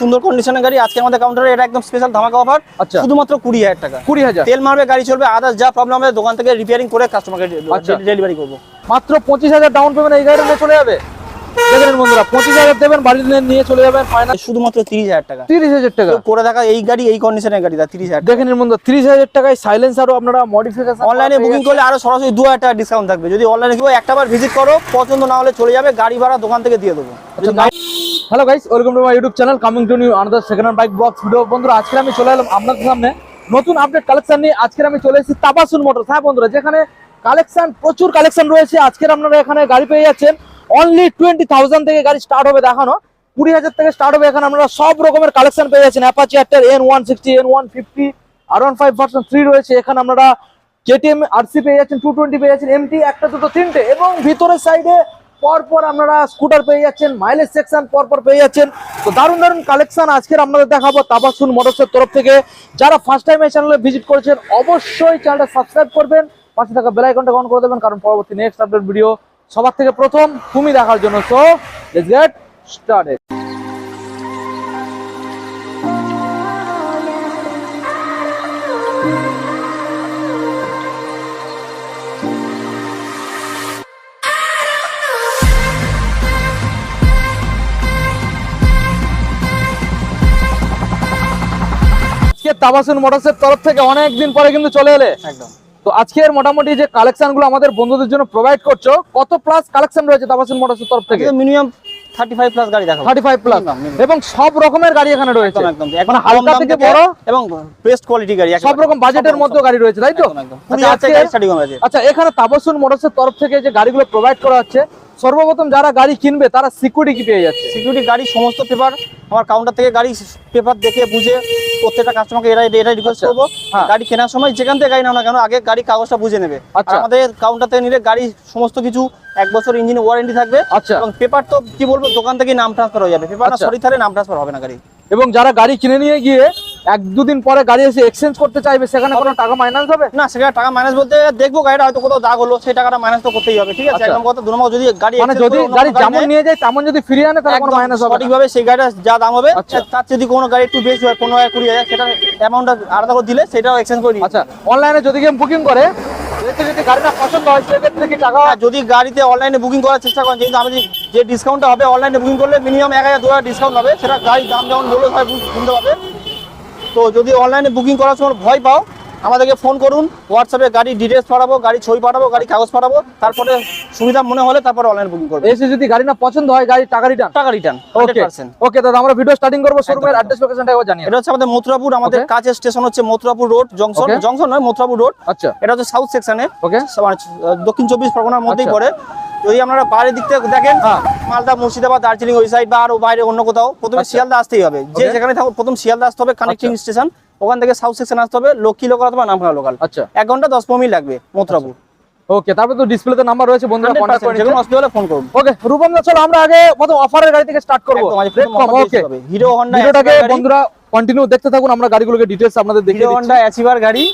সুন্দর কন্ডিশনের গাড়ি। আজকে আমাদের কাউন্টারে এটা একদম স্পেশাল ধামাকা অফার আচ্ছা। শুধুমাত্র কুড়ি হাজার টাকা। কুড়ি হাজার। তেল মারবে গাড়ি চলবে আদার্স যা প্রবলেম হবে দোকান থেকে রিপেয়ারিং করে কাস্টমারকে আচ্ছা। ডেলিভারি করব। মাত্র পঁচিশ হাজার ডাউন পেমেন্ট এই নিয়ে চলে যাবে? দেখেন বন্ধুরা পঁচিশ হাজার দেবেন বাড়ি নিয়ে চলে যাবেন ফাইনাল শুধুমাত্র তিরিশ হাজার টাকা। তিরিশ হাজার টাকা। করে দেখা এই গাড়ি এই কন্ডিশনের গাড়ি তিরিশ হাজার দেখেন এর বন্ধুরা তিরিশ হাজার টাকায় সাইলেন্সারও আপনারা মডিফিকেশন অনলাইনে বুকিং করলে আরও সরাসরি দু হাজার টাকা ডিসকাউন্ট থাকবে। যদি অনলাইনে কেউ ভিজিট করো পছন্দ না হলে চলে যাবে গাড়ি ভাড়া দোকান থেকে দিয়ে দেবো। Hello guys welcome to my YouTube channel coming to new another second hand bike blog video বন্ধুরা আজকে আমি চলে এলাম আপনাদের সামনে নতুন আপডেট কালেকশন নিয়ে। আজকে আমি চলে এসেছি তাবাসুন মোটর হ্যাঁ বন্ধুরা যেখানে কালেকশন প্রচুর কালেকশন রয়েছে। আজকের আপনারা এখানে গাড়ি পেয়ে যাচ্ছেন। অনলি টোয়েন্টি থাউজেন্ড থেকে গাড়ি স্টার্ট হবে দেখানো। কুড়ি হাজার থেকে স্টার্ট হবে এখানে আপনারা সব রকমের কালেকশন পেয়ে যাচ্ছেন অ্যাপাচি আটটার N one sixty N one fifty R one five version three রয়েছে। এখানে আপনারা কেটিএম আরসি পেয়ে যাচ্ছেন টু টোয়েন্টি পেয়ে যাচ্ছেন এমটি একটা, দুটো, তিনটে। এবং ভিতরের সাইডে পরপর আপনারা স্কুটার পেয়ে যাচ্ছেন মাইলেজ সেকশন পরপর পেয়ে যাচ্ছেন। তো দারুণ দারুণ কালেকশন আজকের আপনাদের দেখাবো তাবাসুন মোটরসের তরফ থেকে। যারা ফার্স্ট টাইম এই চ্যানেলে ভিজিট করেছেন, অবশ্যই চ্যানেলটা সাবস্ক্রাইব করবেন। পাশে থাকা বেল আইকনটা অন করে দেবেন, কারণ পরবর্তী নেক্সট আপডেট ভিডিও সবার থেকে প্রথম তুমি দেখার জন্য so let's get started Tabasun মোটরসের তরফ থেকে অনেক দিন পরে কিন্তু চলে এলে? একদম। তো আজকের মোটামুটি যে কালেকশনগুলো আমাদের বন্ধুদের জন্য প্রোভাইড করছ, কত প্লাস কালেকশন রয়েছে তাপাসিন মোটরসের তরফ থেকে? মিনিমাম প্লাস গাড়ি দেখাবো। প্লাস। এবং সব রকমের গাড়ি এখানে রয়েছে। একদম একদম। একদম মানে হালকা থেকে বড় এবং বেস্ট কোয়ালিটি গাড়ি সব রকম বাজেটের মধ্যে গাড়ি রয়েছে তাই তো? আচ্ছা, আচ্ছা এখানে তাবসুন মোটরসের তরফ থেকে যে গাড়িগুলো প্রোভাইড করা হচ্ছে সর্বপ্রথম যারা গাড়ি কিনবে তারা সিকিউরিটি কি পেয়ে যাচ্ছে। সিকিউরিটি গাড়ি সমস্ত পেপার আমার কাউন্টার থেকে গাড়ি পেপার দেখে বুঝে প্রত্যেকটা কাস্টমারকে এরাই এটা রিকোয়েস্ট করব। হ্যাঁ। গাড়ি কেনার সময় যেখান থেকে গাড়ি নাও না কেন আগে গাড়ি কাগজটা বুঝে নেবে। আর আচ্ছা। আমাদের কাউন্টার থেকে নিলে গাড়ি সমস্ত কিছু এক বছর ইঞ্জিন ওয়ারেন্টি থাকবে। আচ্ছা। এবং পেপার তো কি বলব দোকান থেকে নাম ট্রান্সফার হয়ে যাবে। পেপার না। সরি থাকলে নাম ট্রান্সফার হবে না গাড়ি। এবং যারা গাড়ি কিনে নিয়ে গিয়ে এক দুদিন পরে গাড়ি এসে এক্সচেঞ্জ করতে চাইবে সেখানে কোনো টাকা মাইনাস হবে না সেখানে টাকা মাইনাস বলতে দেখব গাড়িটা হয়তো কোথাও দাগ হলো সেই টাকাটা মাইনাস তো করতেই হবে ঠিক আছে আচ্ছা। একদম কথা দু নম্বর যদি গাড়ি মানে যদি গাড়ি যেমন নিয়ে যায় তেমন যদি ফিরিয়ে আনে তাহলে কোনো মাইনাস হবে। সঠিকভাবে সেই গাড়িটা যা দাম হবে আচ্ছা। তার যদি কোনো গাড়ি একটু বেশি হয় পনেরো হাজার কুড়ি হাজার সেটা অ্যামাউন্টটা আলাদা করে দিলে সেটাও এক্সচেঞ্জ করে আচ্ছা অনলাইনে যদি কেউ বুকিং করে যদি গাড়িটা পছন্দ হয় সেক্ষেত্রে কি টাকা যদি গাড়িতে অনলাইনে বুকিং করার চেষ্টা করেন কিন্তু আমি যে ডিসকাউন্টটা হবে অনলাইনে বুকিং করলে মিনিমাম এক হাজার দু হাজার ডিসকাউন্ট হবে সেটা গাড়ির দাম যেমন বললে হয় শুনতে পাবে তো যদি অনলাইনে বুকিং করার সময় ভয় পাও আমাদেরকে ফোন করুন হোয়াটসঅ্যাপে গাড়ি ডিটেলস পাঠাবো গাড়ি ছবি পাঠাবো গাড়ি কাগজ পাঠাবো তারপরে সুবিধা মনে হলে তারপরে অনলাইন বুকিং করব। এসে যদি গাড়ি না পছন্দ হয় গাড়ি টাকা রিটার্ন টাকা রিটার্ন ওকে ওকে দাদা আমরা ভিডিও স্টার্টিং করব শোরুমের। অ্যাড্রেস লোকেশনটা একবার জানিয়ে এটা হচ্ছে আমাদের মথুরাপুর আমাদের কাছে স্টেশন হচ্ছে মথুরাপুর রোড জংশন জংশন নয় মথুরাপুর রোড আচ্ছা। এটা হচ্ছে সাউথ সেকশনে ওকে দক্ষিণ চব্বিশ পরগনার মধ্যেই আচ্ছা। পড়ে। যদি আপনারা বাইরের দিক থেকে দেখেন হ্যাঁ। মালদা মুর্শিদাবাদ দার্জিলিং ওই সাইড বা আরও বাইরে অন্য কোথাও প্রথমে আচ্ছা। শিয়ালদা আসতেই হবে। যে যেখানে থাকুন প্রথম শিয়ালদা আসতে হবে কানেক্টিং স্টেশন ওখান থেকে সাউথ সেকশন আসতে হবে লক্ষ্মী লোকাল অথবা নামখানা লোকাল আচ্ছা। এক ঘণ্টা দশ পনেরো মিনিট লাগবে মথুরাপুর ওকে তারপরে তো ডিসপ্লেতে নাম্বার রয়েছে বন্ধুরা কন্ট্যাক্ট করে যে অসুবিধা হলে ফোন করুন। ওকে রূপম দা চলো আমরা আগে প্রথম অফারের গাড়ি থেকে স্টার্ট করব। ওকে হিরো হন্ডা ভিডিওটাকে বন্ধুরা কন্টিনিউ দেখতে থাকুন আমরা গাড়িগুলোকে ডিটেলস আপনাদের দেখিয়ে হিরো হন্ডা অ্যাচিভার গাড়ি।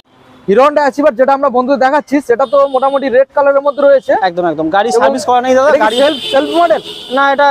হিরো হন্ডা অ্যাচিভার যেটা আমরা বন্ধুদের দেখাচ্ছি সেটা তো মোটামুটি রেড কালারের মধ্যে রয়েছে। একদম একদম। গাড়ি সার্ভিস করা নেই দাদা গাড়ি সেলফ সেলফ মডেল না এটা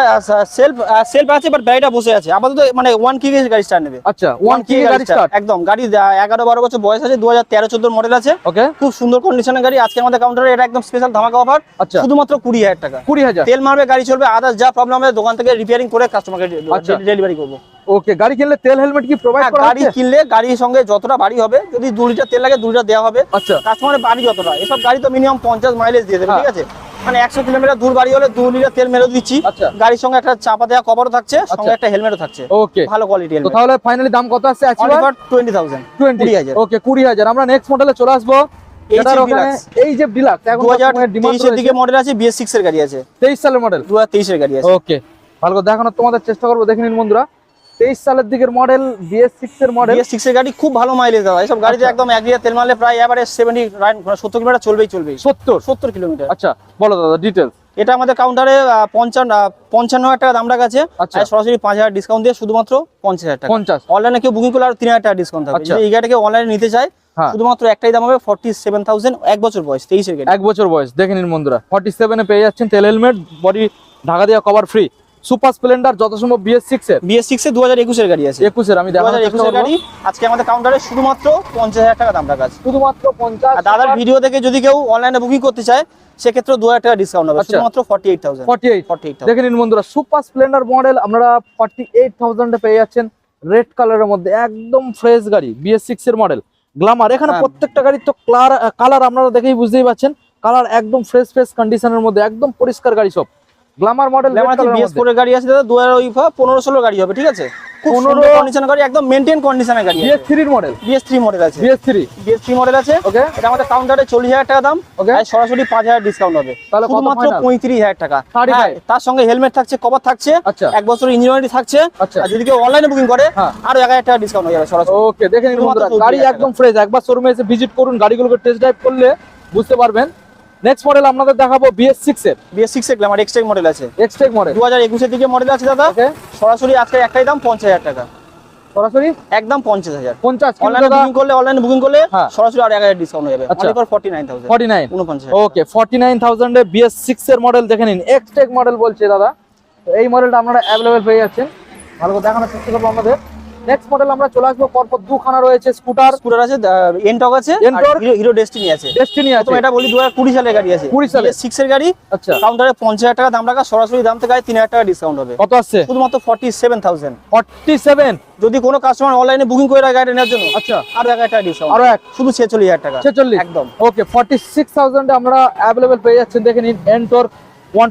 সেলফ সেলফ আছে বাট গাড়িটা বসে আছে। আপাতত মানে ওয়ান কি গাড়ি স্টার্ট নেবে। আচ্ছা ওয়ান কি গাড়ি স্টার্ট একদম গাড়ি এগারো বারো বছর বয়স আছে দু হাজার তেরো চোদ্দ মডেল আছে। ওকে খুব সুন্দর কন্ডিশনের গাড়ি। আজকে আমাদের কাউন্টারে এটা একদম স্পেশাল ধামাকা অফার আচ্ছা। শুধুমাত্র কুড়ি হাজার টাকা। কুড়ি হাজার। তেল মারবে গাড়ি চলবে আদার্স যা প্রবলেম হবে দোকান থেকে রিপেয়ারিং করে কাস্টমারকে আচ্ছা। ডেলিভারি করব। ওকে গাড়ি কিনলে তেল হেলমেট কি প্রোভাইড হ্যাঁ, করা গাড়ি কিনলে গাড়ির সঙ্গে যতটা বাড়ি হবে যদি দু লিটার তেল লাগে দু লিটার দেওয়া হবে। আচ্ছা। কাস্টমারের বাড়ি যতটা এসব গাড়ি তো মিনিমাম পঞ্চাশ মাইলেজ দিয়ে দেবে হ্যাঁ। ঠিক আছে? মানে একশো কিলোমিটার দূর বাড়ি হলে দু লিটার তেল মেরে দিচ্ছি। আচ্ছা। গাড়ির সঙ্গে একটা চাপা দেওয়া কভারও থাকছে সঙ্গে আচ্ছা। একটা হেলমেটও থাকছে। ওকে ভালো কোয়ালিটি হেলমেট তাহলে ফাইনালি দাম কত আসছে অ্যাচিভার টোয়েন্টি থাউজেন্ড টোয়েন্টি হাজার। ওকে কুড়ি হাজার। আমরা নেক্সট মডেলে চলে আসব। এই যে ওখানে Deluxe। ডিলাক্স দু হাজার তেইশের দিকে মডেল আছে বিএস সিক্স এর গাড়ি আছে। তেইশ সালের মডেল দু হাজার তেইশের গাড়ি আছে। ওকে ভালো করে দেখানোর তোমাদের চেষ্টা করব। দেখে নিন বন্ধুরা। তেইশ সালের দিকের মডেল বিএস সিক্স এর মডেল বিএস সিক্স এর গাড়ি খুব ভালো মাইলেজ দাদা। এইসব গাড়িতে আচ্ছা। একদম এক লিটার তেল মারলে প্রায় এবারে সেভেন্টি সত্তর কিলোমিটার চলবেই চলবেই। সত্তর? সত্তর কিলোমিটার। আচ্ছা বলো দাদা ডিটেলস এটা আমাদের কাউন্টারে পঞ্চান্ন পঞ্চান্ন হাজার টাকা দাম রাখা আছে। আচ্ছা। সরাসরি পাঁচ হাজার ডিসকাউন্ট দিয়ে শুধুমাত্র পঞ্চাশ হাজার টাকা। পঞ্চাশ। অনলাইনে কেউ বুকিং করলে আর তিন হাজার টাকা ডিসকাউন্ট থাকবে। আচ্ছা। এই গাড়িটাকে অনলাইনে নিতে চায় হ্যাঁ। শুধুমাত্র একটাই দাম হবে ফর্টি সেভেন থাউজেন্ড এক বছর বয়স তেইশের গাড়ি। এক বছর বয়স দেখে নিন বন্ধুরা। ফর্টি সেভেনে পেয়ে যাচ্ছেন তেল হেলমেট বডি ঢাকা দেওয়া কভার ফ্রি সুপার স্প্লেন্ডার যত সম্ভব বিএস সিক্স এর। বিএস সিক্স এ দু হাজার একুশের গাড়ি আছে। একুশের আমি একুশের গাড়ি আজকে আমাদের কাউন্টারে শুধুমাত্র পঞ্চাশ হাজার টাকা দাম রাখা আছে। শুধুমাত্র পঞ্চাশ দাদার ভিডিও দেখে যদি কেউ অনলাইনে বুকিং করতে চায় সেক্ষেত্রে দু হাজার টাকা ডিসকাউন্ট হবে। শুধুমাত্র forty eight thousand forty eight forty eight দেখে নিন বন্ধুরা সুপার স্প্লেন্ডার মডেল আপনারা ফর্টি এইট থাউজেন্ডে পেয়ে যাচ্ছেন। রেড কালারের মধ্যে একদম ফ্রেশ গাড়ি বিএস সিক্স এর মডেল গ্লামার এখানে হ্যাঁ। প্রত্যেকটা গাড়ির তো কালার আপনারা দেখেই বুঝতেই পারছেন। কালার একদম ফ্রেশ ফ্রেশ কন্ডিশনের মধ্যে একদম পরিষ্কার গাড়ি সব। গ্লামার মডেল বিএস ফোর এর গাড়ি আছে দাদা দু হাজার ওই পনেরো ষোলো গাড়ি হবে ঠিক আছে? পনেরো 15 কন্ডিশন গাড়ি একদম মেনটেন কন্ডিশনের গাড়ি বিএস থ্রির মডেল বিএস থ্রি মডেল আছে। BS three BS three model আছে। ওকে এটা আমাদের কাউন্টারে চল্লিশ হাজার টাকা দাম। ওকে আর সরাসরি পাঁচ হাজার ডিসকাউন্ট হবে। তাহলে final? পঁয়ত্রিশ হাজার টাকা। 35 হ্যাঁ, তার সঙ্গে হেলমেট থাকছে কভার থাকছে। আচ্ছা। এক বছর ইঞ্জিন ওয়ারেন্টি থাকছে। আচ্ছা। আর যদি কেউ অনলাইনে বুকিং করে হ্যাঁ। আরও এক হাজার টাকা ডিসকাউন্ট হয়ে যাবে সরাসরি। ওকে দেখে নিন বন্ধুরা গাড়ি একদম ফ্রেশ একবার শোরুমে এসে ভিজিট করুন গাড়িগুলোকে টেস্ট ড্রাইভ করলে বুঝতে পারবেন। নেক্সট মডেল আপনাদের দেখাবো বিএস সিক্স এর। বিএস সিক্স এর গ্ল্যামার এক্সটেক মডেল আছে। এক্সটেক মডেল দু হাজার একুশের দিকে মডেল আছে দাদা। সরাসরি আজকে একটাই দাম পঞ্চাশ হাজার টাকা। সরাসরি? একদম পঞ্চাশ হাজার। পঞ্চাশ অনলাইনে বুকিং করলে অনলাইনে বুকিং করলে হ্যাঁ। সরাসরি আর এক হাজার ডিসকাউন্ট হয়ে যাবে। আচ্ছা। Forty nine thousand forty nine উনপঞ্চাশ ওকে ফর্টি নাইন থাউজেন্ডে বিএস সিক্স এর মডেল দেখে নিন। এক্সটেক মডেল বলছে দাদা। তো এই মডেলটা আপনারা অ্যাভেলেবেল পেয়ে যাচ্ছেন। ভালো করে দেখানোর চেষ্টা করব আমাদের নেক্সট মডেল আমরা চলে আসব পরপর দুখানা রয়েছে স্কুটার স্কুটার আছে এনটক আছে? হিরো ডেস্টিনি আছে। ডেস্টিনি আছে। এটা বলি দু হাজার কুড়ি সালের গাড়ি আছে। 20 সালের। সিক্স এর গাড়ি। আচ্ছা। কাউন্টারে পঞ্চাশ হাজার টাকা দাম রাখা সরাসরি দাম থেকে তিন হাজার টাকা ডিসকাউন্ট হবে। কত আসছে? শুধুমাত্র forty seven thousand forty seven যদি কোনো কাস্টমার অনলাইনে বুকিং করে রাখে গাড়ি নেওয়ার জন্য আচ্ছা। আরও এক টাকা ডিসকাউন্ট আরও এক। শুধু ছেচল্লিশ হাজার টাকা। ছেচল্লিশ। একদম। ওকে ফর্টি সিক্স থাউজেন্ডে আমরা অ্যাভেলেবেল পেয়ে যাচ্ছেন। দেখে নিন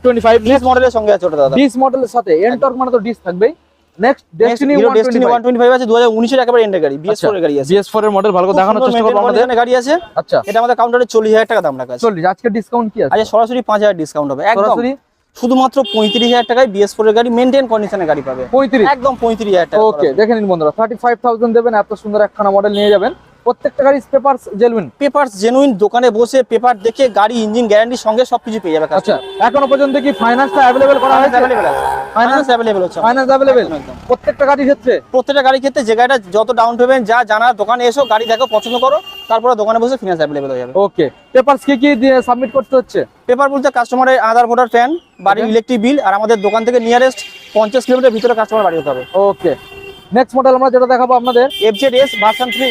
টোয়েন্টি ফাইভ ডিস মডেলের সঙ্গে আছে ওটা দাদা। ডিস মডেলের সাথে। এনটর্ক মানে তো ডিস থাকবেই। নেক্সট ডেস্টিনি আছে একেবারে এন্ডের গাড়ি এর গাড়ি আছে। বিএস এর মডেল ভালো করে দেখানোর চেষ্টা করব আমাদের। গাড়ি আছে। আচ্ছা। এটা আমাদের কাউন্টারে চল্লিশ হাজার টাকা দাম রাখা আছে। চল্লিশ আজকে ডিসকাউন্ট কি আছে? আচ্ছা সরাসরি পাঁচ হাজার ডিসকাউন্ট হবে একদম। সরাসরি? শুধুমাত্র পঁয়ত্রিশ হাজার টাকায় বিএস ফোর এর গাড়ি কন্ডিশনের গাড়ি পাবে। পঁয়ত্রিশ? একদম পঁয়ত্রিশ হাজার টাকা ওকে দেখে নিন বন্ধুরা থার্টি ফাইভ থাউজেন্ড দেবেন এত সুন্দর একখানা মডেল নিয়ে যাবেন। প্রত্যেকটা গাড়ি পেপার জেলবেন পেপার জেনুইন দোকানে বসে পেপার দেখে গাড়ি ইঞ্জিন গ্যারান্টির সঙ্গে সবকিছু পেয়ে যাবে আচ্ছা এখনও পর্যন্ত কি ফাইন্যান্সটা অ্যাভেলেবেল করা হয়েছে? ফাইন্যান্স অ্যাভেলেবল হচ্ছে। ফাইন্যান্স একদম। প্রত্যেকটা গাড়ির ক্ষেত্রে? প্রত্যেকটা গাড়ির ক্ষেত্রে যে গাড়িটা যত ডাউন পেমেন্ট যা জানা দোকানে এসো গাড়ি দেখো পছন্দ করো তারপরে দোকানে বসে ফিনান্স অ্যাভেলেবল হয়ে যাবে। ওকে পেপারস কি কি দিয়ে সাবমিট করতে হচ্ছে? পেপার বলতে কাস্টমারের আধার ভোটার প্যান বাড়ির ইলেকট্রিক বিল আর আমাদের দোকান থেকে নিয়ারেস্ট পঞ্চাশ কিলোমিটার ভিতরে কাস্টমার বাড়ি হতে হবে। ওকে নেক্সট মডেল আমরা যেটা দেখাবো আপনাদের FZ S version three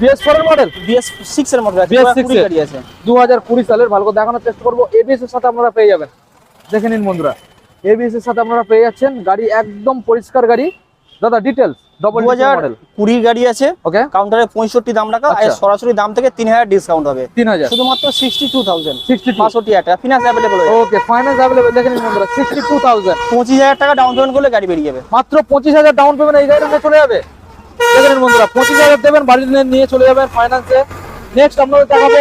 BS four এর মডেল বিএস সিক্স এর মধ্যে আছে BS6 দুহাজার কুড়ি এর। গাড়ি আছে। দু হাজার কুড়ি সালের ভালো করে দেখানোর চেষ্টা করব। এবিএস এর সাথে আপনারা পেয়ে যাবেন। দেখে নিন বন্ধুরা। এবিএস এর সাথে আপনারা পেয়ে যাচ্ছেন গাড়ি একদম পরিষ্কার গাড়ি। দাদা ডিটেলস ডবল মডেল কুড়ির গাড়ি আছে। ওকে কাউন্টারে পঁয়ষট্টি দাম রাখা। আর আচ্ছা। সরাসরি দাম থেকে তিন হাজার ডিসকাউন্ট হবে। তিন হাজার। শুধুমাত্র sixty two thousand sixty two বাষট্টি হাজার টাকা। Finance available okay finance available দেখে নিন বন্ধুরা। সিক্সটি টু থাউজেন্ড পঁচিশ হাজার টাকা ডাউন পেমেন্ট করলে গাড়ি বেরিয়ে যাবে। মাত্র পঁচিশ হাজার ডাউন পেমেন্ট এই নিয়ে চলে যাবে। দেখে নিন বন্ধুরা পঁচিশ হাজার দেবেন বাড়ি নিয়ে চলে যাবেন ফাইন্যান্সে নেক্সট আপনাদের দেখাবো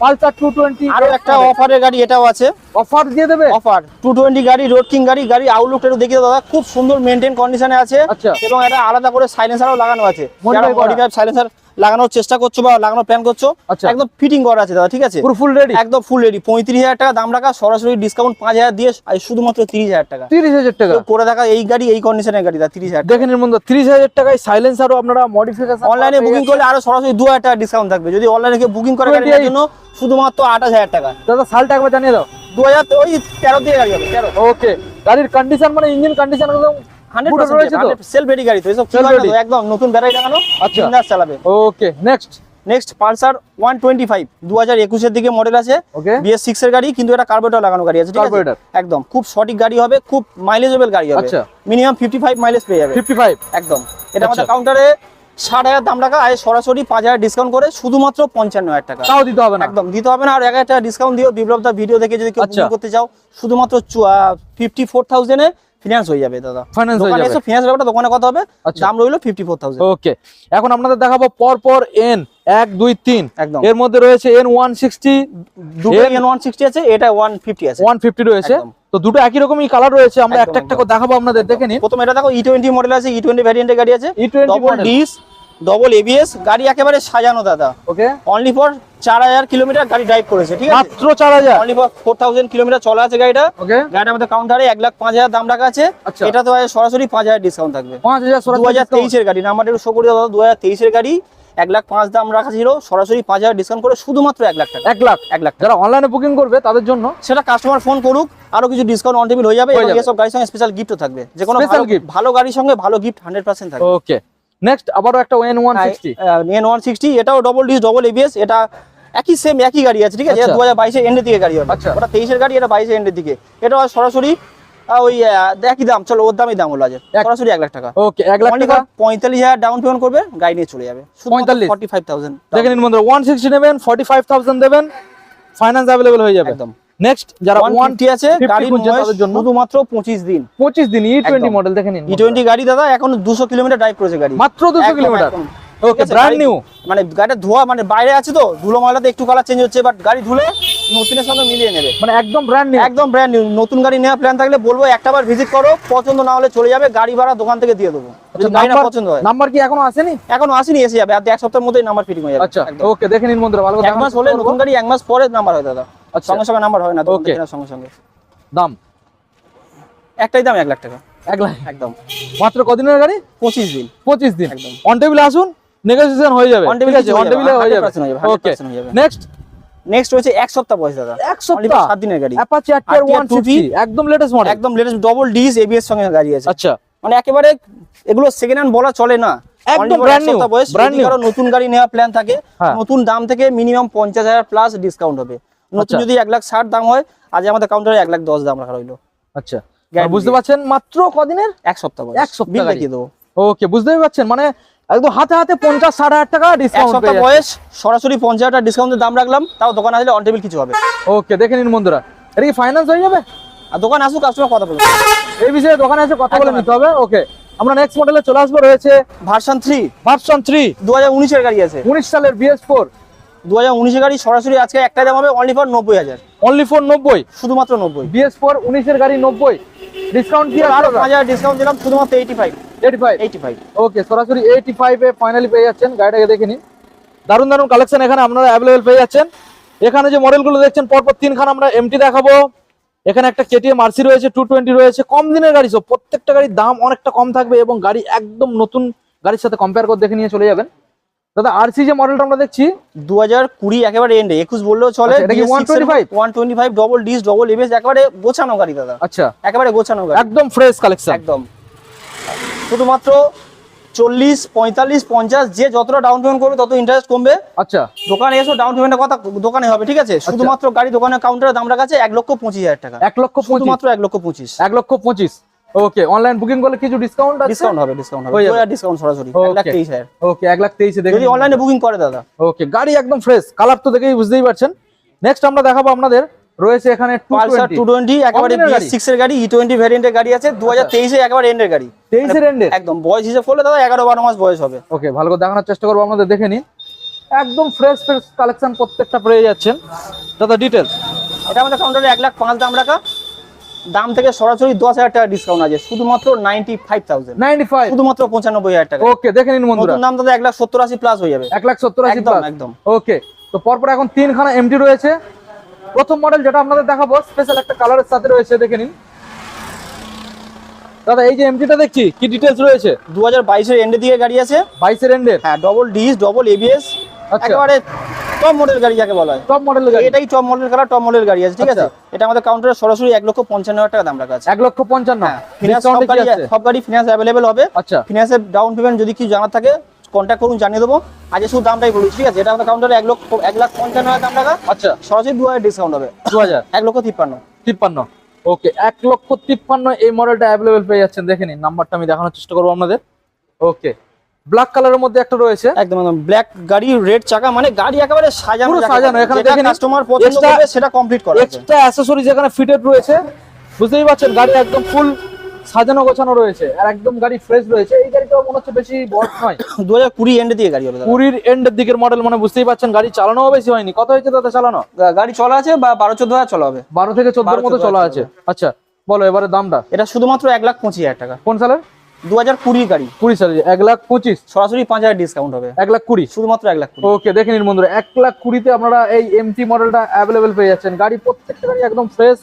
পালসার টু টোয়েন্টি আরও একটা অফারের গাড়ি এটাও আছে। অফার দিয়ে দেবে? অফার টু টোয়েন্টি গাড়ি রোড কিং গাড়ি গাড়ি আউটলুকটা একটু দেখিয়ে দাদা। খুব সুন্দর মেনটেন কন্ডিশনে আছে। আচ্ছা। এবং এটা আলাদা করে সাইলেন্সারও লাগানো আছে। সাইলেন্সার লাগানোর চেষ্টা করছ বা লাগানোর প্ল্যান করছ আচ্ছা। একদম ফিটিং করা আছে দাদা ঠিক আছে? পুরো ফুল রেডি একদম ফুল রেডি পঁয়ত্রিশ হাজার টাকা দাম রাখা সরাসরি ডিসকাউন্ট পাঁচ হাজার দিয়ে শুধুমাত্র তিরিশ হাজার টাকা। তিরিশ হাজার টাকা। করে দেখা এই গাড়ি এই কন্ডিশনের গাড়ি দাদা তিরিশ হাজার দেখে নিন বন্ধু তিরিশ হাজার টাকায় সাইলেন্সারও আপনারা মডিফিকেশন অনলাইনে বুকিং করলে আরও সরাসরি দু হাজার টাকা ডিসকাউন্ট থাকবে। যদি অনলাইনে কেউ বুকিং করে গাড়ি জন্য শুধুমাত্র আঠাশ হাজার টাকা। দাদা সালটা একবার জানিয়ে দাও। দু হাজার ওই তেরো দিয়ে গাড়ি হবে তেরো। ওকে গাড়ির কন্ডিশন মানে ইঞ্জিন কন্ডিশন একদম রয়েছে তো? সেলফ রেডি গাড়ি তো এসব একদম নতুন ব্যাটারি লাগানো আচ্ছা। চালাবে। Okay next next Pulsar one twenty five দু হাজার একুশের দিকে মডেল আছে। ওকে সিক্স এর গাড়ি কিন্তু এটা কার্বোরেটর লাগানো গাড়ি আছে ঠিক আছে? একদম খুব সঠিক গাড়ি হবে খুব মাইলেজেবল গাড়ি হবে। আচ্ছা। মিনিমাম ফিফটি ফাইভ মাইলেজ পেয়ে যাবে। ফিফটি ফাইভ একদম। এটা আমাদের আচ্ছা। কাউন্টারে ষাট হাজার দাম রাখা আর সরাসরি পাঁচ হাজার ডিসকাউন্ট করে শুধুমাত্র পঞ্চান্ন হাজার টাকা। তাও দিতে হবে না। একদম দিতে হবে না আর এক হাজার টাকা ডিসকাউন্ট দিও। বিপ্লব দা ভিডিও দেখে যদি কেউ আচ্ছা। করতে চাও শুধুমাত্র ফিফটি ফোর থাউজেন্ডে ফিনান্স হয়ে যাবে দাদা। ফাইন্যান্স হয়ে যাবে। ফিনান্স ব্যাপারটা দোকানে হবে? আচ্ছা। দাম রইল ফিফটি ফোর থাউজেন্ড ওকে এখন আপনাদের দেখাবো পর পর এন এক দুই তিন। একদম। এর মধ্যে রয়েছে এন ওয়ান সিক্সটি দুটো এন- এন ওয়ান সিক্সটি আছে এটা ওয়ান ফিফটি আছে। ওয়ান ফিফটি রয়েছে। তো দুটো একই রকমই কালার রয়েছে আমরা একটা একটা করে দেখাবো আপনাদের দেখে নিন। প্রথম এটা দেখো ই টোয়েন্টি মডেল আছে ই টোয়েন্টি ভ্যারিয়েন্টের গাড়ি আছে। E twenty double disc double ABS গাড়ি একেবারে সাজানো দাদা। ওকে অনলি ফর চার হাজার কিলোমিটার গাড়ি ড্রাইভ করেছে ঠিক আছে? মাত্র চার হাজার? Only for four thousand kilometre চলা আছে গাড়িটা। ওকে গাড়িটা আমাদের কাউন্টারে এক লাখ পাঁচ হাজার দাম রাখা আছে। আচ্ছা। এটা তো সরাসরি পাঁচ হাজার ডিসকাউন্ট থাকবে। পাঁচ হাজার দু হাজার তেইশের গাড়ি নাম্বারটা একটু শো করে দাও দু হাজার তেইশের গাড়ি এক লাখ পাঁচ দাম রাখা ছিল সরাসরি পাঁচ হাজার ডিসকাউন্ট করে শুধুমাত্র এক লাখ টাকা। এক লাখ? এক লাখ যারা অনলাইনে বুকিং করবে তাদের জন্য? সেটা কাস্টমার ফোন করুক আরও কিছু ডিসকাউন্ট অন টেবিল হয়ে যাবে এবং এসব গাড়ির সঙ্গে স্পেশাল গিফটও থাকবে। যে কোনো? ভালো গাড়ির সঙ্গে ভালো গিফট হান্ড্রেড পার্সেন্ট থাকবে। ওকে নেক্সট আবারও একটা N one sixty N one sixty এটাও ডবল ডিস ডবল এবিএস এটা একই সেম একই গাড়ি আছে ঠিক আছে? আচ্ছা। দু হাজার বাইশের এন্ডের দিকে গাড়ি হবে। আচ্ছা। ওটা তেইশের গাড়ি এটা বাইশের এন্ডের দিকে। এটা সরাসরি ওই একই দাম চলো ওর দামই দাম হলো আজ সরাসরি এক লাখ টাকা। ওকে এক লাখ টাকা। পঁয়তাল্লিশ হাজার ডাউন পেমেন্ট করবে গাড়ি নিয়ে চলে যাবে। 45? ফর্টি ফাইভ থাউজেন্ড দেখে নিন বন্ধুরা ওয়ান সিক্সটি নেবেন ফর্টি ফাইভ থাউজেন্ড দেবেন ফাইন্যান্স অ্যাভেলেবেল হয়ে যাবে। একদম। নেক্সট যারা ওয়ান ওয়ান ফিফটি আছে 50 গাড়ির বয়স তাদের জন্য। শুধুমাত্র পঁচিশ দিন। পঁচিশ দিন ই টোয়েন্টি একদম। মডেল দেখে নিন। ই টোয়েন্টি গাড়ি দাদা এখন দুশো কিলোমিটার ড্রাইভ করেছে গাড়ি। মাত্র দুশো একদম, কিলোমিটার? ওকে ব্র্যান্ড নিউ মানে গাড়িটা ধোয়া মানে বাইরে আছে তো ধুলো ময়লাতে একটু কালার চেঞ্জ হচ্ছে বাট গাড়ি ধুলে নতুনের সঙ্গে মিলিয়ে নেবে। মানে একদম ব্র্যান্ড নিউ একদম ব্র্যান্ড নিউ নতুন গাড়ি নেওয়ার প্ল্যান থাকলে বলব একটা বার ভিজিট করো পছন্দ না হলে চলে যাবে গাড়ি ভাড়া দোকান থেকে দিয়ে দেবো। গাড়িটা পছন্দ হয়। নাম্বার কি এখনও আসেনি? এখনও আসেনি এসে যাবে। আর এক সপ্তাহের মধ্যেই নাম্বার ফিটিং হয়ে যাবে। আচ্ছা ওকে দেখে নিন বন্ধুরা ভালো এক মাস হলে নতুন গাড়ি এক মাস পরে নাম্বার হয় দাদা। আচ্ছা। সঙ্গে সঙ্গে নাম্বার হয় না কেনার সঙ্গে সঙ্গে। দাম? একটাই দাম এক লাখ টাকা। এক লাখ? একদম। মাত্র কদিনের গাড়ি? পঁচিশ দিন। পঁচিশ দিন। একদম। অন টেবিলে আসুন নেগোসিয়েশন হয়ে যাবে। আছে কিছু অন টেবিলে হয়ে যাবে 100% যাবে, ওকে 100% যাবে। নেক্সট নেক্সট হচ্ছে এক সপ্তাহ বয়স দাদা। এক সপ্তাহ? সাত দিনের গাড়ি। অ্যাপাচি আরটিআর RTR 160 একদম লেটেস্ট মডেল একদম লেটেস্ট ডবল ডিস এবিএস সঙ্গে গাড়ি আছে। আচ্ছা। মানে একেবারে এগুলো সেকেন্ড হ্যান্ড বলা চলে না। একদম brand যদি new। কারও নতুন গাড়ি নেওয়ার প্ল্যান থাকে হ্যাঁ। নতুন দাম থেকে মিনিমাম পঞ্চাশ হাজার প্লাস ডিসকাউন্ট হবে। নতুন আচ্ছা। যদি এক লাখ ষাট দাম হয় আজ আমাদের কাউন্টারে এক লাখ দশ দাম রাখা রইল। আচ্ছা। বুঝতে পারছেন মাত্র কদিনের? এক সপ্তাহ এক সপ্তাহ দেখিয়ে দেবো। ওকে বুঝতেই পারছেন মানে একদম হাতে হাতে পঞ্চাশ ষাট হাজার টাকা ডিসকাউন্ট বয়স সরাসরি পঞ্চাশ হাজার ডিসকাউন্টের দাম রাখলাম তাও দোকান আসলে অন টেবিল কিছু হবে। ওকে দেখে নিন বন্ধুরা। এটা কি ফাইন্যান্স হয়ে যাবে? আর দোকান আসুক কাস্টমার কথা বলব এই বিষয়ে দোকানে এসে কথা বলে নিতে হবে ওকে। আমরা নেক্সট মডেলে চলে আসব রয়েছে ভার্সন থ্রি ভার্সন থ্রি দু হাজার উনিশের গাড়ি আছে। উনিশ সালের বিএস ফোর দু হাজার উনিশের গাড়ি সরাসরি আজকে একটা দাম হবে অনলি ফর নব্বই হাজার। অনলি ফোর নব্বই? শুধুমাত্র নব্বই। বিএস ফোর উনিশের গাড়ি নব্বই। ডিসকাউন্ট দিয়ে আরও হাজার ডিসকাউন্ট দিলাম শুধুমাত্র eighty five eighty five eighty five okay সরাসরি এইটি ফাইভে ফাইনালি পেয়ে যাচ্ছেন গাড়িটাকে দেখে নিন। দারুণ দারুণ কালেকশন এখানে আপনারা অ্যাভেলেবেল পেয়ে যাচ্ছেন। এখানে যে মডেলগুলো দেখছেন পরপর তিনখানা আমরা এমটি দেখাবো। এখানে একটা কেটিএম আরসি রয়েছে টু টোয়েন্টি রয়েছে কম দিনের গাড়ি। সব প্রত্যেকটা গাড়ির দাম অনেকটা কম থাকবে এবং গাড়ি একদম নতুন গাড়ির সাথে কম্পেয়ার করে দেখে নিয়ে চলে যাবেন। দাদা আরসি যে মডেলটা আমরা দেখছি দু হাজার কুড়ি একেবারে এন্ডে একুশ বললেও চলে আচ্ছা, এটা কি 125? One twenty five double disc double ABS একেবারে গোছানো গাড়ি দাদা। আচ্ছা। একেবারে গোছানো গাড়ি। একদম ফ্রেশ কালেকশন একদম। শুধুমাত্র চল্লিশ পঁয়তাল্লিশ পঞ্চাশ যে যতটা ডাউন পেমেন্ট করবে তত ইন্টারেস্ট কমবে। আচ্ছা। দোকানে এসো ডাউন পেমেন্টের কথা দোকানে হবে ঠিক আছে? শুধুমাত্র গাড়ি দোকানের কাউন্টারে দাম রাখা আছে এক লক্ষ পঁচিশ হাজার টাকা। এক লক্ষ পঁচিশ। শুধুমাত্র এক লক্ষ পঁচিশ। এক লক্ষ পঁচিশ। ওকে অনলাইন বুকিং করলে কিছু ডিসকাউন্ট আছে? ডিসকাউন্ট হবে ডিসকাউন্ট হবে। হাজার ডিসকাউন্ট সরাসরি এক লাখ Okay. তেইশ হাজার। ওকে এক লাখ তেইশে দেখে যদি অনলাইনে বুকিং করে দাদা। ওকে গাড়ি একদম ফ্রেশ কালার তো দেখেই বুঝতেই পারছেন। নেক্সট আমরা দেখাবো আপনাদের রয়েছে এখানে পালসার টু টোয়েন্টি একেবারে দিনের সিক্স এর গাড়ি ই টোয়েন্টি ভ্যারিয়েন্টের গাড়ি আছে দু হাজার তেইশে একেবারে এন্ডের গাড়ি। তেইশের এন্ডে একদম বয়স হিসেবে করলে দাদা এগারো বারো মাস বয়স হবে। ওকে ভালো করে দেখানোর চেষ্টা করব আপনাদের দেখে নিন। একদম ফ্রেশ ফ্রেশ কালেকশন প্রত্যেকটা পেয়ে যাচ্ছেন। দাদা ডিটেলস এটা আমাদের কাউন্টারে এক লাখ পাঁচ দাম রাখা। দাম থেকে সরাসরি দশ হাজার টাকা ডিসকাউন্ট আছে শুধুমাত্র ninety five thousand ninety five শুধুমাত্র পঁচানব্বই হাজার টাকা। ওকে দেখে নিন বন্ধুরা। দাম দাদা এক লাখ সত্তর আশি প্লাস হয়ে যাবে। এক লাখ সত্তর আশি একদম, একদম। ওকে তো পরপর এখন তিনখানা এমটি রয়েছে। প্রথম মডেল যেটা আপনাদের দেখাবো স্পেশাল একটা কালারের সাথে রয়েছে দেখে নিন। দাদা এই যে এমটিটা দেখছি কি ডিটেলস রয়েছে? দু হাজার বাইশের এন্ডের দিকে গাড়ি আছে। বাইশের এন্ডের হ্যাঁ ডবল ডিস ডবল এবিএস আচ্ছা। একেবারে টপ মডেল গাড়ি যাকে বলা হয়। টপ মডেলের গাড়ি। এটাই top model colour top model গাড়ি আছে ঠিক আছে? আচ্ছা। এটা আমাদের কাউন্টারে সরাসরি এক লক্ষ পঞ্চান্ন হাজার টাকা দাম রাখা আছে। এক লক্ষ পঞ্চান্ন। ফিনান্স সব গাড়ি সব গাড়ি ফিনান্স অ্যাভেলেবেল হবে। আচ্ছা। ফিনান্সের ডাউন পেমেন্ট যদি কিছু জানার থাকে কন্ট্যাক্ট করুন জানিয়ে দেবো। আজকে শুধু দামটাই বলুন ঠিক আছে? এটা আমাদের কাউন্টারে এক লক্ষ এক লাখ পঞ্চান্ন হাজার দাম রাখা। আচ্ছা। সরাসরি দু হাজার ডিসকাউন্ট হবে। দু হাজার। এক লক্ষ তিপ্পান্ন। তিপ্পান্ন। ওকে এক লক্ষ তিপ্পান্ন এই মডেলটা অ্যাভেলেবেল পেয়ে যাচ্ছেন। দেখে নিন নাম্বারটা আমি দেখানোর চেষ্টা করব আপনাদের। ওকে ব্ল্যাক কালারের মধ্যে একটা রয়েছে। একদম একদম। ব্ল্যাক গাড়ি রেড চাকা মানে গাড়ি একেবারে সাজানো পুরো সাজানো, এখানে যেটা দেখে নিন। কাস্টমার পছন্দ করবে সেটা কমপ্লিট করা আছে এক্সট্রা অ্যাসেসরিজ এখানে ফিটেড রয়েছে বুঝতেই পারছেন গাড়ি একদম ফুল সাজানো গোছানো রয়েছে আর একদম গাড়ি ফ্রেশ রয়েছে। এই গাড়িটাও মনে হচ্ছে বেশি বড় নয়। দু হাজার কুড়ি এন্ডে দিয়ে গাড়ি হবে দাদা। কুড়ির এন্ডের দিকের মডেল মানে বুঝতেই পারছেন গাড়ি চালানোও বেশি হয়নি। কত হয়েছে দাদা চালানো? গাড়ি চলা আছে বা বারো চোদ্দ হাজার চলা হবে? বারো থেকে চোদ্দোর বারো মতো চলা আছে। আচ্ছা বলো এবারে দামটা। এটা শুধুমাত্র এক লাখ পঁচিশ হাজার টাকা। কোন সালের দু হাজার কুড়ি গাড়ি। কুড়ি সালে এক লাখ পঁচিশ। সরাসরি পাঁচ হাজার ডিসকাউন্ট হবে। এক লাখ কুড়ি? শুধুমাত্র এক লাখ ওকে দেখে নিন বন্ধুরা এক লাখ কুড়িতে আপনারা এই এমটি মডেলটা অ্যাভেলেবেল পেয়ে যাচ্ছেন। গাড়ি প্রত্যেকটা গাড়ি একদম ফ্রেশ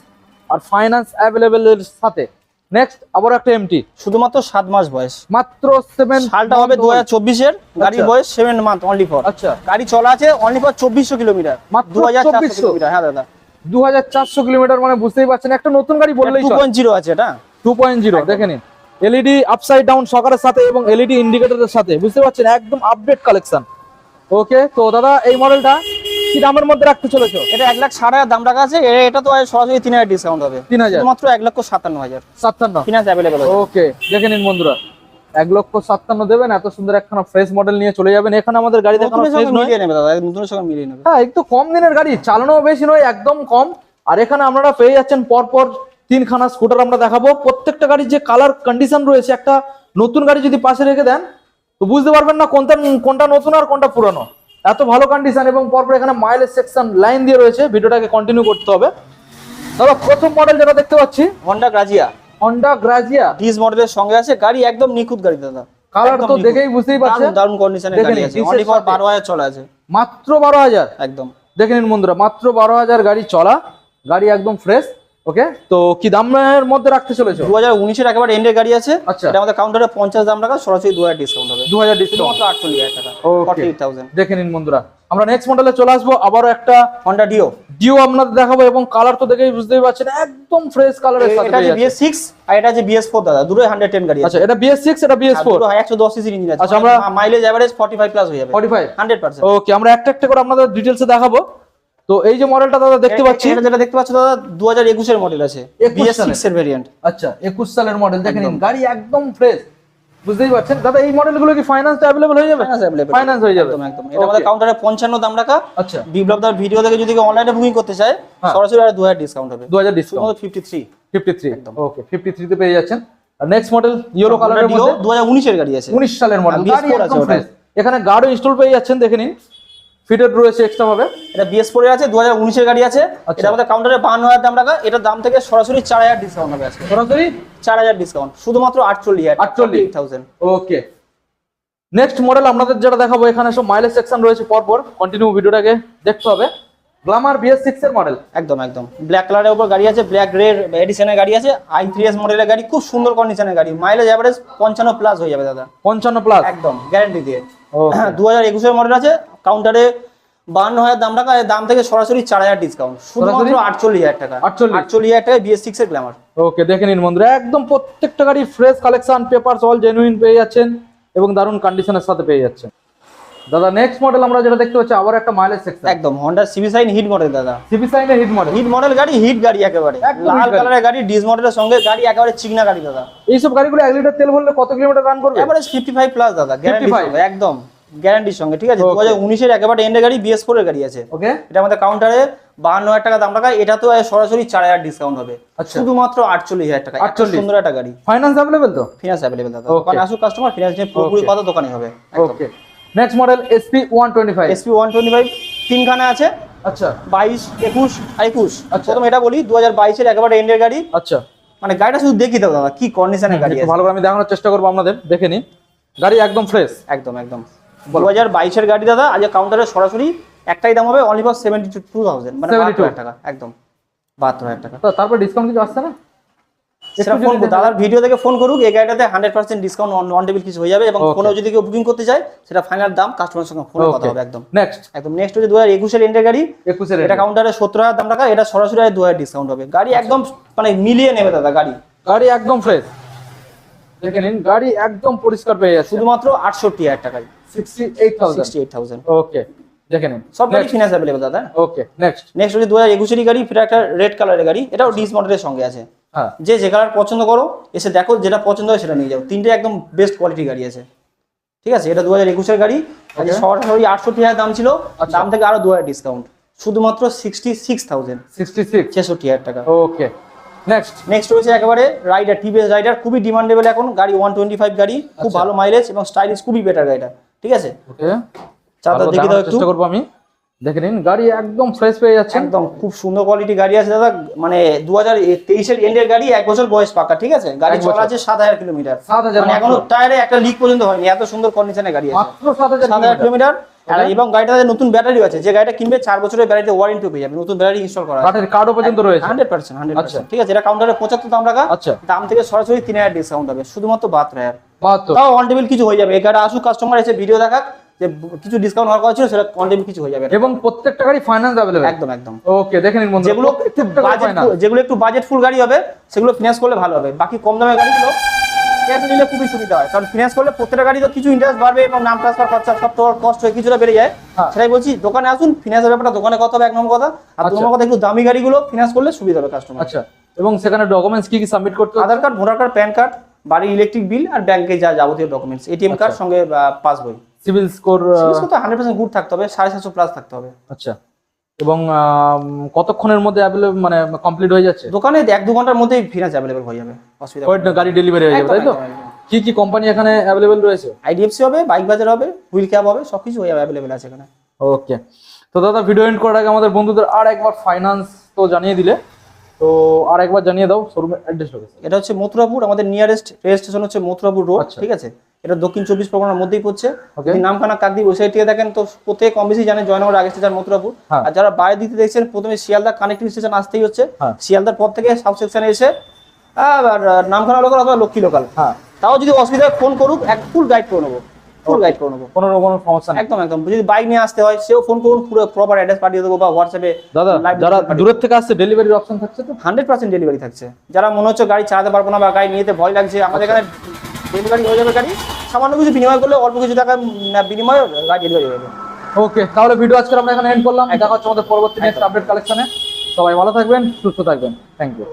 আর ফাইন্যান্স অ্যাভেলেবেল এর সাথে। নেক্সট আবার একটা এমটি শুধুমাত্র সাত মাস বয়স। মাত্র সেভেন সালটা হবে দু হাজার চব্বিশের। গাড়ির আচ্ছা। বয়স সেভেন মান্থ অনলি ফর আচ্ছা। গাড়ি চলা আছে অনলি ফর চব্বিশশো কিলোমিটার। মাত্র দু হাজার 2400 কিলোমিটার। হ্যাঁ দাদা। দু হাজার চারশো কিলোমিটার মানে বুঝতেই পারছেন একটা নতুন গাড়ি বললেই টু পয়েন্ট জিরো আছে এটা? টু পয়েন্ট জিরো দেখে নিন। এলইডি আপসাইড ডাউন সকারের সাথে এবং এলইডি ইন্ডিকেটরের সাথে বুঝতে পারছেন? একদম আপডেট কালেকশন ওকে তো দাদা এই মডেলটা কি দামের মধ্যে রাখতে চলেছো? এটা এক লাখ হাজার দাম রাখা আছে। এটা তো সরাসরি তিন হাজার ডিসকাউন্ট হবে। তিন হাজার। শুধুমাত্র এক লক্ষ সাতান্ন হাজার। সাতান্ন। ফিনান্স অ্যাভেলেবেল ওকে দেখে নিন বন্ধুরা। এক লক্ষ সাতান্ন দেবেন এত সুন্দর একখানা ফ্রেশ মডেল নিয়ে চলে যাবেন। এখানে আমাদের গাড়ি দেখানো ফ্রেশ নয়। মিলিয়ে নেবে দাদা নতুনের সঙ্গে মিলিয়ে নেবে। হ্যাঁ একটু কম দিনের গাড়ি চালানো বেশি নয় একদম কম। আর এখানে আপনারা পেয়ে যাচ্ছেন পরপর তিনখানা স্কুটার আমরা দেখাবো। প্রত্যেকটা গাড়ির যে কালার কন্ডিশন রয়েছে একটা নতুন গাড়ি যদি পাশে রেখে দেন তো বুঝতে পারবেন না কোনটা কোনটা নতুন আর কোনটা পুরানো। এত ভালো কন্ডিশন এবং পরপর এখানে মাইলেজ সেকশন লাইন দিয়ে রয়েছে ভিডিওটাকে কন্টিনিউ করতে হবে। দাদা প্রথম মডেল যেটা দেখতে পাচ্ছি Honda Grazia Honda Grazia disc মডেলের সঙ্গে আছে গাড়ি একদম নিখুঁত গাড়ি দাদা। কালার তো দেখেই বুঝতেই পারছেন? দারুণ কন্ডিশনের গাড়ি আছে। অনলি ফর সাথে। বারো হাজার চলে আছে। মাত্র বারো হাজার? একদম। দেখে নিন বন্ধুরা মাত্র বারো হাজার গাড়ি চলা। গাড়ি একদম ফ্রেশ ওকে তো কি দামের মধ্যে রাখতে চলেছো? দু হাজার উনিশের একেবারে এন্ডের গাড়ি আছে। আচ্ছা। এটা আমাদের কাউন্টারে পঞ্চাশ দাম রাখা সরাসরি দু হাজার ডিসকাউন্ট হবে। দু হাজার ডিসকাউন্ট আটচল্লিশ হাজার টাকা. ফর্টি থাউজেন্ড দেখে নিন বন্ধুরা। আমরা নেক্সট মডেলে চলে আসব আবারও একটা হন্ডা ডিও ডিও আপনাদের দেখাবো এবং কালার তো দেখেই বুঝতেই পারছেন একদম ফ্রেশ কালারের সাথে এটা যে। বিএস সিক্স আর এটা যে বিএস ফোর দাদা। দুটোই হান্ড্রেড টেন গাড়ি আচ্ছা এটা বিএস সিক্স এটা বিএস ফোর একশো দশ সিসির ইঞ্জিন আছে। আচ্ছা, আমরা- mileage average forty five plus হয়ে যাবে। Forty five hundred percent okay আমরা একটা একটা করে আপনাদের ডিটেলসে দেখাবো। তো এই যে মডেলটা দাদা দেখতে পাচ্ছি। এটা যেটা দেখতে পাচ্ছ দাদা দু হাজার একুশের মডেল আছে। 21 বিএস সালের। সিক্স এর। ভেরিয়েন্ট আচ্ছা একুশ সালের মডেল দেখে নিন গাড়ি একদম ফ্রেশ বুঝতেই পারছেন? দাদা এই মডেলগুলো কি ফাইন্যান্সটা অ্যাভেলেবল হয়ে যাবে? ফাইন্যান্স হয়ে যাবে। একদম একদম। এটা আমাদের কাউন্টারে পঞ্চান্ন দাম রাখা। আচ্ছা। বিপ্লব দার ভিডিও দেখে যদি অনলাইনে বুকিং করতে চায় হ্যাঁ। সরাসরি আর দু হাজার ডিসকাউন্ট হবে। দু হাজার ডিসকাউন্ট শুধুমাত্র fifty three fifty three okay fifty থ্রিতে পেয়ে যাচ্ছেন। আর নেক্সট মডেল ইয়েলো কালারের মধ্যে দু হাজার উনিশের গাড়ি আছে। উনিশ সালের মডেল হ্যাঁ, গাড়ি আছে একদম ওটা। এখানে গার্ডও ইনস্টল পেয়ে যাচ্ছেন দেখে নিন। ফিটেড রয়েছে এক্সট্রা ভাবে এটা বিএস ফোর আছে দু হাজার উনিশের গাড়ি আছে। এটা আমাদের কাউন্টারে বান্ন হাজার দাম রাখা। এটার দাম থেকে সরাসরি চার হাজার ডিসকাউন্ট হবে আজকে। সরাসরি? চার হাজার ডিসকাউন্ট শুধুমাত্র আটচল্লিশ হাজার। 48 থাউজেন্ড ওকে নেক্সট মডেল আপনাদের যেটা দেখাবো এখানে সব মাইলেজ সেকশন রয়েছে পরপর। কন্টিনিউ ভিডিওটাকে দেখতে হবে। গ্লামার বিএস সিক্স এর মডেল একদম একদম। ব্ল্যাক কালারের উপর গাড়ি আছে ব্ল্যাক গ্রে এডিশনের গাড়ি আছে। আই থ্রি এস মডেলের গাড়ি খুব সুন্দর কন্ডিশনের গাড়ি। মাইলেজ অ্যাভারেজ পঞ্চান্ন প্লাস হয়ে যাবে দাদা। পঞ্চান্ন প্লাস একদম গ্যারান্টি দিয়ে. দু হাজার একুশের মডেল আছে কাউন্টারে বান্ন হাজার দাম টাকা দাম থেকে সরাসরি চার হাজার ডিসকাউন্ট শুধুমাত্র আটচল্লিশ হাজার টাকা। 48 আটচল্লিশ হাজার টাকা বিএস সিক্স এর গ্ল্যামার ওকে দেখে নিন বন্ধুরা একদম প্রত্যেকটা গাড়ি fresh collection paper all genuine পেয়ে যাচ্ছেন এবং দারুণ কন্ডিশনের সাথে পেয়ে যাচ্ছেন। দাদা নেক্সট মডেল আমরা যেটা দেখতে পাচ্ছি আবার একটা মাইলেজ সেকশন একদম Honda CB shine hit model দাদা। সিবি সাইনের হিট মডেল হিট মডেল গাড়ি হিট গাড়ি একেবারে। লাল। কালারের গাড়ি ডিস মডেলের সঙ্গে গাড়ি একেবারে চিকনা গাড়ি দাদা। এইসব গাড়িগুলো এক লিটার তেল ভরলে কত কিলোমিটার রান করবে? এভারেজ ফিফটি ফাইভ প্লাস দাদা গ্যারান্টি 55 একদম গ্যারান্টির সঙ্গে ঠিক আছে? দু Okay. হাজার উনিশের একেবারে এন্ডে গাড়ি বিএস ফোর এর গাড়ি আছে। ওকে এটা আমাদের কাউন্টারে বাহান্ন হাজার টাকা দাম রাখা এটা তো সরাসরি চার হাজার ডিসকাউন্ট হবে। আচ্ছা। শুধুমাত্র আটচল্লিশ হাজার টাকা এত 48 সুন্দর একটা গাড়ি। ফাইন্যান্স অ্যাভেলেবেল তো? ফিনান্স অ্যাভেলেবেল দাদা. দোকানে আসুক কাস্টমার ফিনান্স নিয়ে পুরোপুরি. কথা দোকানে হবে। Okay next model SP one twenty five SP one twenty five তিনখানা আছে। আচ্ছা। বাইশ একুশ আর একুশ আচ্ছা। প্রথম এটা বলি দু হাজার বাইশের একেবারে এন্ডের গাড়ি। আচ্ছা। মানে গাড়িটা শুধু দেখি দাও দাদা কি কন্ডিশনের গাড়ি ভালো করে আমি দেখানোর চেষ্টা করব আপনাদের দেখে নিন। গাড়ি একদম ফ্রেশ একদম একদম। দু হাজার বাইশের গাড়ি দাদা আজ কাউন্টারে সরাসরি একটাই দাম হবে only for seventy two thousand মানে 72 বাহাত্তর হাজার টাকা একদম। বাহাত্তর হাজার টাকা। তো তারপর ডিসকাউন্ট কিছু আসছে না? সেটা ফোন দাদার ভিডিও দেখে ফোন করুক এই গাড়িটাতে hundred percent discount on table কিছু হয়ে যাবে এবং. ফোনে যদি কেউ বুকিং করতে চায় সেটা ফাইনাল দাম কাস্টমারের সঙ্গে ফোনে কথা হবে একদম। নেক্সট একদম। নেক্সট হচ্ছে দু হাজার একুশের এন্ডের গাড়ি। একুশের এটা কাউন্টারে সত্তর হাজার দাম রাখা এটা সরাসরি দু হাজার ডিসকাউন্ট হবে। গাড়ি একদম মানে মিলিয়ে নেবে দাদা গাড়ি। গাড়ি একদম ফ্রেশ দেখে নিন গাড়ি একদম পরিষ্কার পেয়ে যাচ্ছে। শুধুমাত্র আটষট্টি হাজার টাকায়। Sixty eight thousand sixty eight thousand okay দেখে নিন। সব গাড়ি ফিনান্স অ্যাভেলেবল দাদা। ওকে নেক্সট নেক্সট হচ্ছে দু হাজার একুশেরই গাড়ি ফিরে একটা রেড কালারের গাড়ি। এটাও ডিস মডেলের সঙ্গে আছে। হ্যাঁ। যে যে কালার পছন্দ করো এসে দেখো যেটা পছন্দ হয় সেটা নিয়ে যাও। তিনটে একদম বেস্ট কোয়ালিটি গাড়ি আছে। ঠিক আছে? এটা দু হাজার একুশের গাড়ি। আজ সরাসরি আটষট্টি হাজার দাম ছিল। আচ্ছা। দাম থেকে আরও দু হাজার ডিসকাউন্ট শুধুমাত্র sixty six thousand sixty six ছেষট্টি হাজার টাকা। ওকে নেক্সট নেক্সট রয়েছে একেবারে রাইডার টিভিএস রাইডার খুবই ডিমান্ডেবল এখন। গাড়ি ওয়ান টোয়েন্টি ফাইভ গাড়ি। খুব আচ্ছা। ভালো মাইলেজ এবং স্টাইলিশ খুবই বেটার গাড়িটা। ঠিক আছে? দেখে দাও একটু। চেষ্টা করব আমি। দেখে নিন গাড়ি একদম ফ্রেশ পেয়ে যাচ্ছেন। একদম খুব সুন্দর কোয়ালিটি গাড়ি আছে দাদা। মানে দু হাজার তেইশের এন্ডের গাড়ি এক বছর বয়স পাকা ঠিক আছে? গাড়ি। চলা আছে সাত হাজার কিলোমিটার। 7,000 মানে এখনও টায়ারে একটা লিক পর্যন্ত হয়নি এত সুন্দর কন্ডিশনের গাড়ি আছে। মাত্র সাত হাজার কিলোমিটার। এবং গাড়িটাতে নতুন ব্যাটারি আছে যে গাড়িটা কিনবে চার বছরের ব্যাটারিতে ওয়ারেন্টি পেয়ে যাবে নতুন ব্যাটারি ইনস্টল করা আছে। কার্ডও পর্যন্ত রয়েছে। হান্ড্রেড পার্সেন্ট হান্ড্রেড আচ্ছা। ঠিক আছে এটা কাউন্টারে পঁচাত্তর দাম রাখা। আচ্ছা। দাম থেকে সরাসরি তিন হাজার ডিসকাউন্ট হবে শুধুমাত্র বাহাত্তর হাজার। তাও অন টেবিল কিছু হয়ে যাবে। এই গাড়ি আসুক কাস্টমার এসে ভিডিও দেখাক। যে কিছু ডিসকাউন্ট হওয়ার কথা ছিল সেটা টেবিল কিছু হয়ে যাবে। এবং প্রত্যেকটা গাড়ি ফাইন্যান্স অ্যাভেলেবেল একদম একদম। ওকে দেখে নিন বন্ধু যেগুলো একটু বাজেট যেগুলো একটু বাজেট ফুল গাড়ি হবে সেগুলো ফিনান্স করলে ভালো হবে। বাকি কম দামের গাড়িগুলো ক্যাশ নিলে খুবই সুবিধা হয়। কারণ ফিনান্স করলে প্রত্যেকটা গাড়ি তো কিছু ইন্টারেস্ট বাড়বে এবং নাম ট্রান্সফার খরচা সব তো কষ্ট হয়ে কিছুটা বেড়ে যায়। হ্যাঁ। সেটাই বলছি দোকানে আসুন ফিনান্সের ব্যাপারটা দোকানে কথা হবে এক নম্বর কথা। আর দু আচ্ছা। কথা একটু দামি গাড়িগুলো ফিনান্স করলে সুবিধা হবে কাস্টমার আচ্ছা এবং সেখানে ডকুমেন্টস কি কি সাবমিট করতে হবে? Aadhaar card voter card PAN card বাড়ির ইলেকট্রিক বিল আর ব্যাংকে যা যাবতীয় ডকুমেন্টস এটিএম কার্ড সঙ্গে পাসবই সিভিল স্কোর তো হান্ড্রেড পার্সেন্ট গুড থাকতে হবে সাড়ে সাতশো প্লাস থাকতে হবে। আচ্ছা। এবং কতক্ষণের মধ্যে অ্যাভেলেবল মানে কমপ্লিট হয়ে যাচ্ছে? দোকানে এক দু ঘণ্টার মধ্যেই ফিনান্স অ্যাভেলেবল হয়ে যাবে অসুবিধা গাড়ি ডেলিভারি হয়ে যাবে তাই তো? কি কি কোম্পানি এখানে অ্যাভেলেবল রয়েছে? আইডিএফসি হবে বাইক বাজার হবে হুইল ক্যাব হবে সবকিছু হয়ে যাবে অ্যাভেলেবেল আছে এখানে। ওকে তো দাদা ভিডিও এন্ড করার আগে আমাদের বন্ধুদের আর একবার ফাইনান্স তো জানিয়ে দিলে। তো আর একবার জানিয়ে দাও শোরুমের অ্যাড্রেস এটা হচ্ছে মথুরাপুর আমাদের নিয়ারেস্ট রেল স্টেশন হচ্ছে মথুরাপুর রোড আচ্ছা। ঠিক আছে? এটা দক্ষিণ চব্বিশ পরগনার মধ্যেই পড়ছে। নামখানা কাকদি ওই দেখেন তো প্রত্যেক কম বেশি জানে জয়নগর আগে স্টেশন মথুরাপুর। হ্যাঁ। আর যারা বাইরে দিতে দেখছেন প্রথমে শিয়ালদা কানেক্টিং স্টেশন আসতেই হচ্ছে। হ্যাঁ। শিয়ালদার পর থেকে সাউথ সেকশনে এসে আর নামখানা লোকাল অথবা লক্ষ্মী লোকাল হ্যাঁ। তাও যদি অসুবিধা হয় ফোন করুক এক ফুল গাইড করে নেব। ফুল গাইড করে নেব। কোনো সমস্যা একদম একদম। যদি বাইক নিয়ে আসতে হয় সেও ফোন করুন পুরো প্রপার অ্যাড্রেস পাঠিয়ে দেবো বা হোয়াটসঅ্যাপে দাদা যারা দূরের থেকে আসছে ডেলিভারির অপশন থাকছে তো? হান্ড্রেড পার্সেন্ট ডেলিভারি থাকছে। যারা মনে হচ্ছে গাড়ি চালাতে পারব না বা গাড়ি নিতে ভয় লাগছে আমাদের এখানে ডেলিভারি হয়ে যাবে গাড়ি। সামান্য কিছু বিনিময় করলে অল্প কিছু টাকা বিনিময় গাড়ি ডেলিভারি হয়ে যাবে। ওকে তাহলে ভিডিও আজকে আমরা এখানে এন্ড করলাম। দেখা হচ্ছে আমাদের পরবর্তী নেক্সট আপডেট কালেকশনে সবাই ভালো থাকবেন, সুস্থ থাকবেন। Thank you